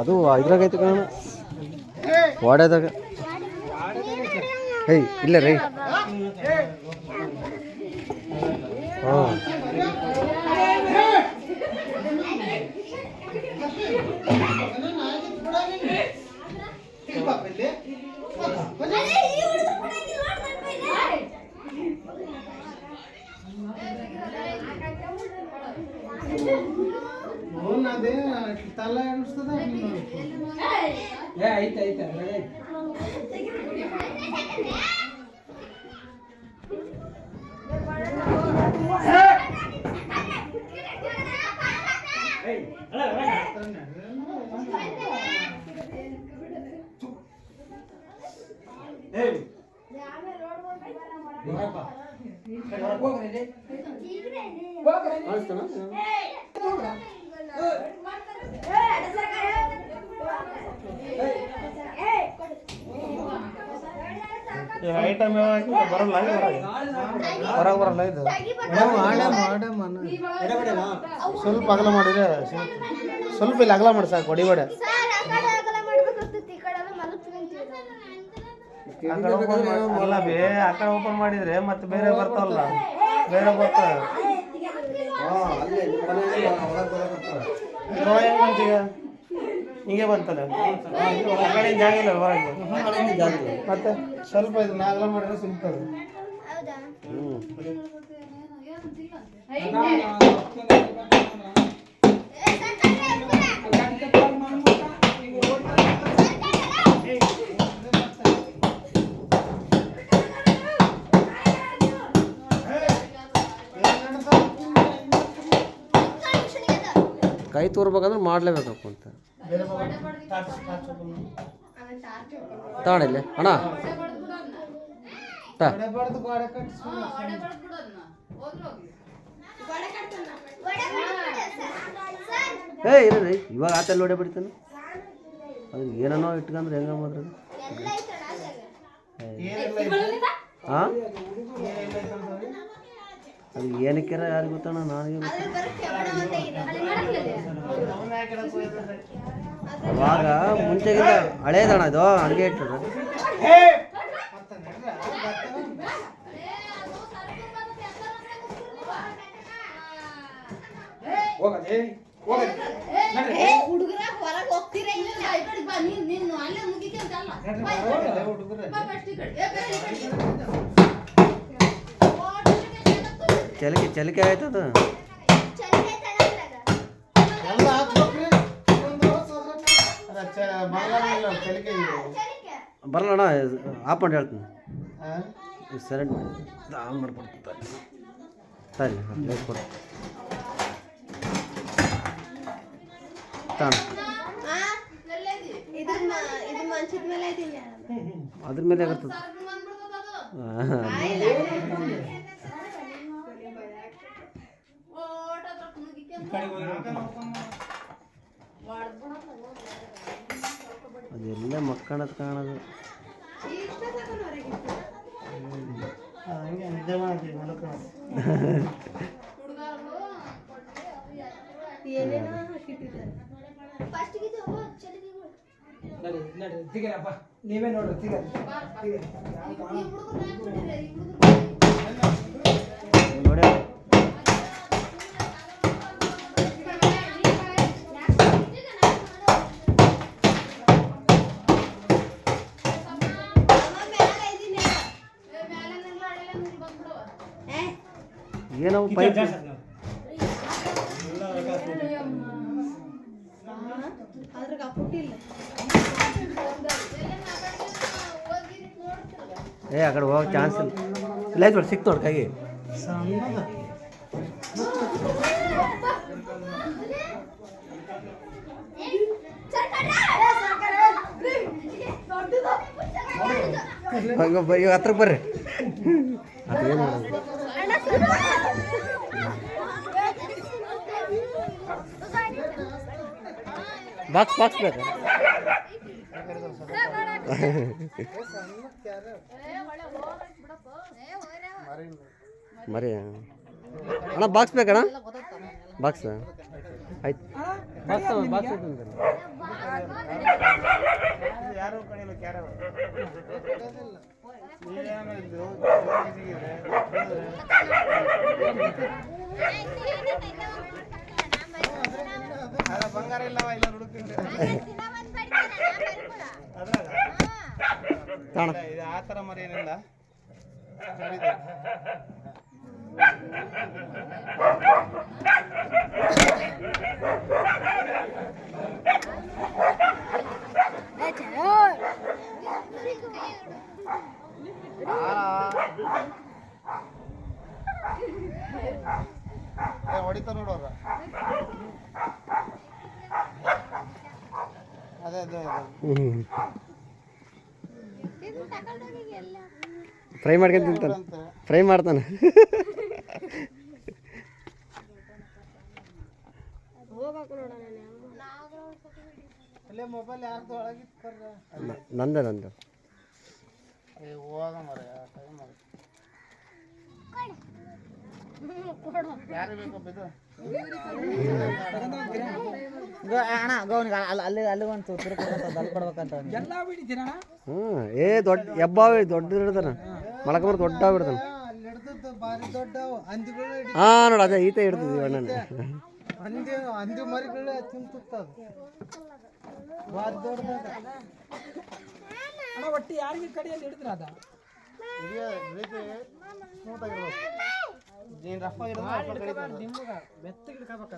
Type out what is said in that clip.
ಅದು ಇದ್ರಾಗ ಐತೆ ಕಣ ವಾಡ್ಯದಾಗ. ಹೇಯ್ ಇಲ್ಲ ರೀ. ಹಾಂ. ಅದೇ ತಲೆ ಅನಿಸ್ತದ ಏ ಐತೆ ಐತೆ ಅದ್ರಾಗ ಬರಲ್ಲ ಹೊರಗೆ ಬರಲ್ಲ. ಇದು. ಸ್ವಲ್ಪ ಅಗಲ ಮಾಡಿದ್ರೆ ಸ್ವಲ್ಪ ಇಲ್ಲಿ ಅಗಲ ಮಾಡಿ ಸಾಕು, ಹೊಡಿಬೇಡ. ಆ ಓಪನ್ ಮಾಡಿದ್ರೆ ಮತ್ತೆ ಬೇರೆ ಬರ್ತಾವಲ್ಲ. ಬೇರೆ ಬರ್ತಾವ. ಹೆಂಗ್ ಬಂತಲ್ಲ ಹೊರಗಡೆ ಜಾಗಿಲ್ಲ ಹೊರಗೆ ಮತ್ತೆ ಸ್ವಲ್ಪ ಇದು ನಾಗಲ ಮಾಡಿದ್ರೆ ಸಿಗ್ತದೆ ಹ್ಞೂ ಕೈ ತೋರ್ಬೇಕಂದ್ರೆ ಮಾಡಲೇಬೇಕು ಅಂತ. ತಾಡಿಲ್ಲ ಅಣ್ಣ. ತಾ. ಏ ಇರ್ರಿ ಇವಾಗ ಆತಲ್ಲಿ ಹೊಡೆ ಬಿಡ್ತಾನೆ. ಅದನ್ನ ಏನೋ ಇಟ್ಕಂದ್ರೆ ಹೆಂಗ ಮಾತ್ರ. ಹಾಂ? ಅದು ಏನಕ್ಕೆ ಯಾರಿಗೆ ಗೊತ್ತಣ್ಣ? ನನಗೆ ಅವಾಗ ಮುಂಚೆಗಿಂತ ಹಳೇದಣ್ಣ ಹಂಗೆ ನಡ್ರ, ಅದು. ಹೋಗದೆ ಹೋಗದೆ. ಹುಡುಗರ ಹೊರಗೆ ಹೋಗ್ತೀರಾ ಇಲ್ಲ? ಕಡೆ ಬಾ ನೀನ್ ಅಲ್ಲೇ ಮುಗಿತೀನಿ ಅಂತಲ್ಲ. ಚಲಿಕೆ ಚಲಿಕೆ ಆಯ್ತದ? ಎಲ್ಲ ಹಾಕ್ಬೇಕ್ರಿ. ಒಂದು ವರ್ಷ ಹೋದ್ರೆ ಅದ ಚ- ಬಂಗಾರ ಇಲ್ಲ, ಚಲಿಕೆ ಇದೆ. ಬರಲ್ಲಣ್ಣ ಆಪ್ ಮಾಡಿ ಹೇಳ್ತೀನಿ. ಆ? ಸರಿ ಆನ್ ಮಾಡ್ಕೊಡ್ತೀನಿ ಸರಿ ಕೊಡು. ತಾಣ ಅದ್ರ ಮೇಲೆ ಆಗತ್ತದ ಮಕ್ಕಳದ್ ಕಾಣೋದು ಆ, ಹಂಗೆ ನಿದ್ದೆ ಮಾಡ್ತೀವಿ, ಮಲ್ಕೊಳ್ಳೋದು. ಏನೇನೋ ಹಾಕಿಟ್ಟಿದ್ದಾರೆ ನಡಿ ನಡಿ ಕಾಣದ್ ನೀವೇ ನೋಡ್ರಿ ನೋಡಿ. ಏನವು ಪೈಪ್ ಅದ್ರಾಗ ಪುಟ್ಟಿಲ್ಲ ಏ ಆ ಕಡೆ ಹೋಗೋ ಚಾನ್ಸ್ ಇಲ್ಲ ಇಲ್ಲ ಆಯ್ತು ನೋಡಿ ಸಿಕ್ತು ನೋಡಿ ಕೈಗೆ ಸಣ್ಣದ. ಹಂಗ ಬ- ಇವಾಗ ಹತ್ರಕ್ಕೆ ಬರ್ರಿ ಅದೇನು ಮಾಡೋದು ಬಾಕ್ಸ್ ಬಾಕ್ಸ್ ಬೇಕಾ ಮರಿ ಅಣ್ಣ ಬಾಕ್ಸ್ ಬೇಕಣ್ಣ ಬಾಕ್ಸ್ ಆಯ್ತು ಇದು ಯಾರು ಅಲ್ಲ ಬಂಗಾರ ಇಲ್ಲವ ಇಲ್ಲ ಇದು ಆ ಥರ ಸರಿದೆ. ಏ, ಹೊಡಿತಾ ನೋಡೋರ ಅದೇ ಅದೇ ಅದೇ. ಫ್ರೈ ಮಾಡ್ಕೊಂಡು ತಿಂತಾನೆ. ಫ್ರೈ ಮಾಡ್ತಾನೆ. ನಂದೆ ನಂದು ಏ ಹೋಗ ಮರ ಟೈಮ್ ಆಗುತ್ತೆ ಯಾರು ಬೇಕಪ್ಪ ಇದು ಅಣ್ಣ ಗೌನಿಗೆ ಅಲ್ಲಿ ಅಲ್ಲಿ ಅಲ್ಲಿ ಒಂದು ಅಲ್ಲಿ ಕೊಡ್ಬೇಕಂತ ಬಿಡಿದ್ದೀರಣ್ಣ ಹ್ಞೂ ಏ ದೊಡ್ಡ ಎಬ್ಬಾವಿ ದೊಡ್ಡ ಹಿಡ್ದಾನ ಮೊಳಕಂಬರ್ ದೊಡ್ಡ ಬಿಡ್ತಾನೆ ಅಲ್ಲಿ ಹಿಡ್ದದ್ದು ಭಾರಿ ದೊಡ್ಡ ಹಂದಿಗಳು ಹಿಡಿ ಹಾಂ ನೋಡು ಅದೇ ಈತ ಹಿಡ್ದಿದ್ವಿ ಅಣ್ಣನ. ಮರಿಗಳು ತಿಂತದ ಅಣ್ಣ ಒಟ್ಟು ಯಾರಿಗೆ ಕಡೆಯಲ್ಲಿ ಹಿಡಿದ್ರ ಅದ? దీని రఫ్ మెత్తగిడి కాబట్టి